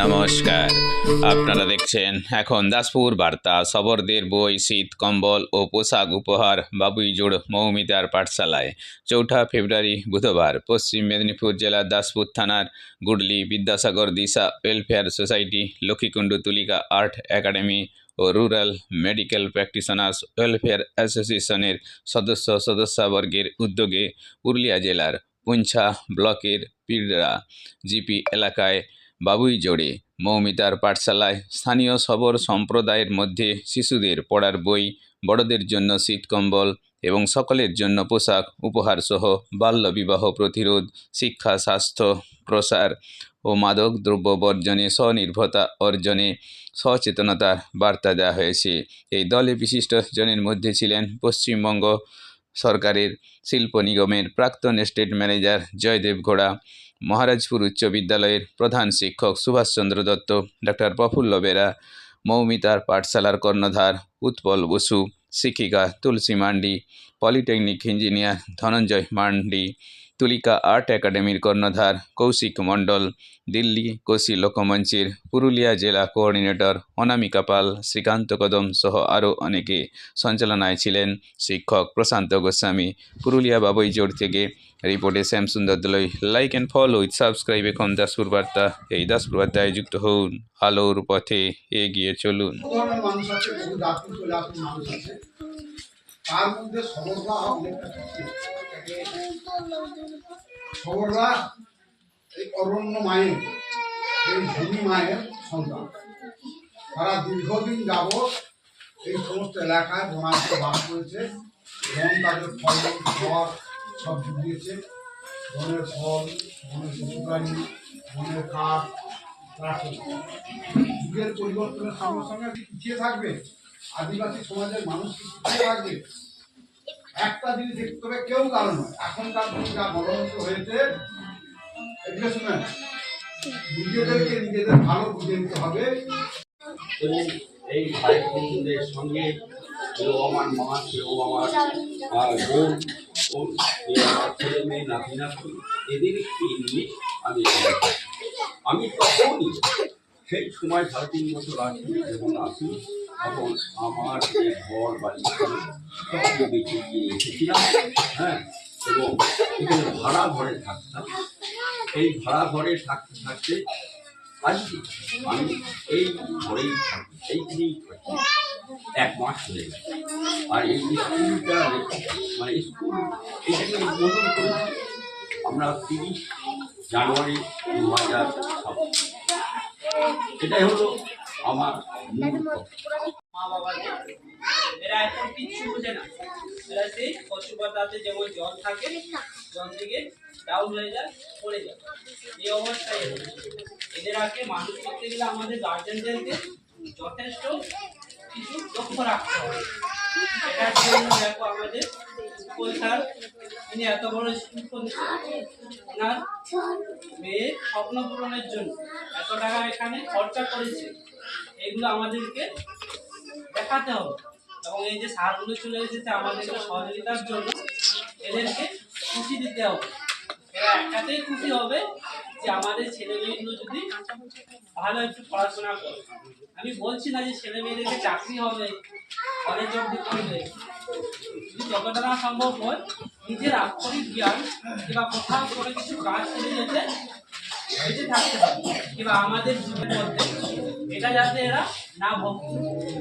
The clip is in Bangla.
নমস্কার। আপনারা দেখছেন এখন দাসপুর বার্তা, সবরদের বই, শীত, কম্বল ও পোশাক উপহার বাবুইজোড় মৌমিতার পাঠশালায়। চৌঠা ফেব্রুয়ারি বুধবার পশ্চিম মেদিনীপুর জেলার দাসপুর থানার Gudli Vidyasagar Disha welfare society Lakshmikundu Tulika art academy ও রুরাল মেডিকেল প্র্যাকটিশনার্স ওয়েলফেয়ার অ্যাসোসিয়েশনের সদস্য সদস্যবর্গের উদ্যোগে পুরুলিয়া জেলার পুঞ্ছা ব্লকের পিড়া জিপি এলাকায় বাবুই জোড়ে। মৌমিতার পাঠশালায় স্থানীয় সবর সম্প্রদায়ের মধ্যে শিশুদের পড়ার বই, বড়দের জন্য শীতকম্বল এবং সকলের জন্য পোশাক, উপহারসহ বাল্যবিবাহ প্রতিরোধ, শিক্ষা, স্বাস্থ্য, প্রসার ও মাদক দ্রব্য বর্জনে স্বনির্ভরতা অর্জনে সচেতনতার বার্তা দেওয়া হয়েছে। এই দলে বিশিষ্ট জনের মধ্যে ছিলেন পশ্চিমবঙ্গ সরকারের শিল্প নিগমের প্রাক্তন স্টেট ম্যানেজার জয়দেব ঘোড়া, মহারাজপুর উচ্চ বিদ্যালয়ের প্রধান শিক্ষক সুভাষচন্দ্র দত্ত ডক্টর প্রফুল্ল বেরা, মৌমিতার পাঠশালার কর্ণধার উৎপল বসু, শিক্ষিকা Tulsi Mandi, polytechnic engineer Dhananjay Mandi Tulika art একাডেমির কর্ণধার কৌশিক মণ্ডল, দিল্লি কোশি লোকমঞ্চের পুরুলিয়া জেলা কোঅর্ডিনেটর অনামিকা পাল, শ্রীকান্ত কদম সহ আরও অনেকে সঞ্চালনায় ছিলেন। শিক্ষক প্রশান্ত গোস্বামী, পুরুলিয়া বাবুইজোড় থেকে। রিপোর্টে Shyamsundar Dalai like and follow with subscribe এখন দাসপুর বার্তা। এই দাসপুর বার্তায় যুক্ত হন আলোর পথে এগিয়ে চলুন। তার মধ্যে সবররা অনেকটা। সবররা এই অরণ্য মায়ের, এই ভূমি মায়ের সন্তান তারা দীর্ঘদিন যাবৎ এই সমস্ত এলাকায় বনাঞ্চল বাস করেছে বন তাদের ফল খাওয়ার সব জুগিয়েছে বনের ফল, বনের পশু বনের কাঠ। যুগের পরিবর্তনের সঙ্গে সঙ্গে পিছিয়ে থাকবে আদিবাসী সমাজের মানুষ পিছিয়ে থাকবে? একটা জিনিস দেখতে হবে, কেউ কারণ নয়। এখনকার যা গণতন্ত্র হয়েছে। এদিকে শুনেন। নিজেদেরকে নিজেদের ভালো বুঝে নিতে হবে। এবং এই ভাই বোনদের সঙ্গে কেউ আমার মা কেউ আমার বোন ও ছেলে মেয়ে নাতি নাতি এদেরকে নিয়ে আমি। আমি তখনই সেই সময় সাড়ে তিন বছর আগে যখন আসি তখন আমার যে ঘর বাড়ি বেঁচে দিয়ে এসেছিলাম হ্যাঁ এবং এখানে ভাড়া ঘরে থাকতাম। এই ভাড়া ঘরে থাকতে থাকতে আজকে আমি এই ঘরেই থাকি, এইখানেই থাকি। এক মাস হয়ে গেছে। আর এই স্কুলটা মানে স্কুল করেছি আমরা তিরিশ জানুয়ারি দু হাজার ছাব্বিশ। এটাই হলো আমার মা বাবাকে এরা এখন কিচ্ছু বোঝে না। এরা সেই কচু যেমন জল থাকে, জল থেকে ডাউন হয়ে যায়, পড়ে যায়। এই অবস্থায় এদের। আগে মানুষ করতে গেলে আমাদের গার্জেনদেরকে যথেষ্ট কিছু লক্ষ্য রাখতে হবে। এটার জন্য দেখো আমাদের স্কুল তিনি এত বড় স্কুল ওনার মেয়ের স্বপ্ন পূরণের জন্য এত টাকা এখানে খরচা করেছে। এগুলো আমাদেরকে দেখাতে হবে। এবং এই যে সারগুলো চলে এসেছে আমাদেরকে সহযোগিতার জন্য, এদেরকে খুশি দিতে হবে। এরা একটাতেই খুশি হবে যে আমাদের ছেলে মেয়েগুলো যদি ভালো একটু পড়াশোনা করে। আমি বলছি না যে ছেলে মেয়েদেরকে চাকরি হবে কলেজ অব্দি করবে। যদি যতটা সম্ভব হয় নিজের আক্ষরিক জ্ঞান কিংবা কোথাও করে কিছু কাজ করে যেতে বেঁচে থাকতে হবে কিংবা আমাদের জীবনের মধ্যে এটা যাতে এরা না ভোগ করে।